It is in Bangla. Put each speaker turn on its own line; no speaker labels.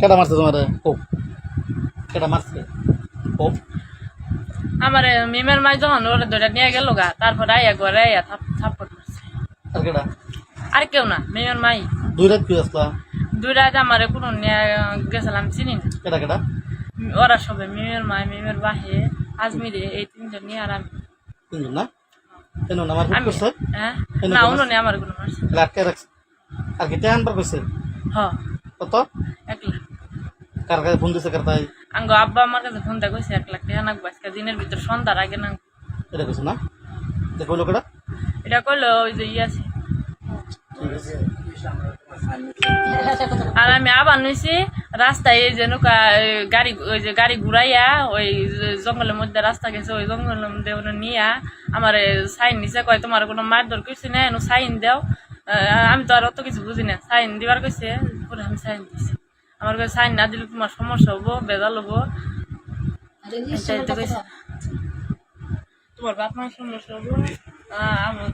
কেটা মারছে তোমার? ও কেটা মারছে? ও
আমার মিমের মাই যখন ওরা ধরে নিয়ে গেল গা তারপর আইয়া ঘরে আইয়া থাপ থাপ্পড় মারছে।
আর কেটা
আর কেউ না মিমের মাই।
দুই রাত কি আসলা?
দুই রাত আমার কোনো নিয়ে গেছিলাম চিনি না।
কেটা কেটা
ওরা সবে মিমের মাই মিমের বাহে আজমিরে এই তিনজন নিয়ে আর আমি
তিনজন না? কেন না?
আমি হ্যাঁ? না আমার কোনো মারছে
আটকে রাখছে। আর কি কত?
একলা
কার কাছে ফোন দিছে কার তাই?
আঙ্গ আব্বা আমার কাছে ফোন দা কইছে এক লাখ টাকা নাকবো আজকে দিনের ভিতর সন্ধ্যার আগে না
এটা কইছে না? দেখো লোকেরা
এটা কইলো ওই যে ইয়ে আছে। আর আমি আবার নিছি রাস্তায় এই যে নৌকা গাড়ি ওই যে গাড়ি ঘুরাইয়া ওই জঙ্গলের মধ্যে রাস্তা গেছে ওই জঙ্গলের মধ্যে নিয়া আমার সাইন নিছে কয় তোমার কোনো মারধর কইছে না এনো সাইন দাও। আমি তো আর অত কিছু বুঝি না সাইন দিবার কইছে পরে আমি সাইন দিছি। আমার কাছে সাইন না দিলে তোমার সমস্যা হব বেজাল হব। তোমার বাপ মার সমস্যা হব। আমার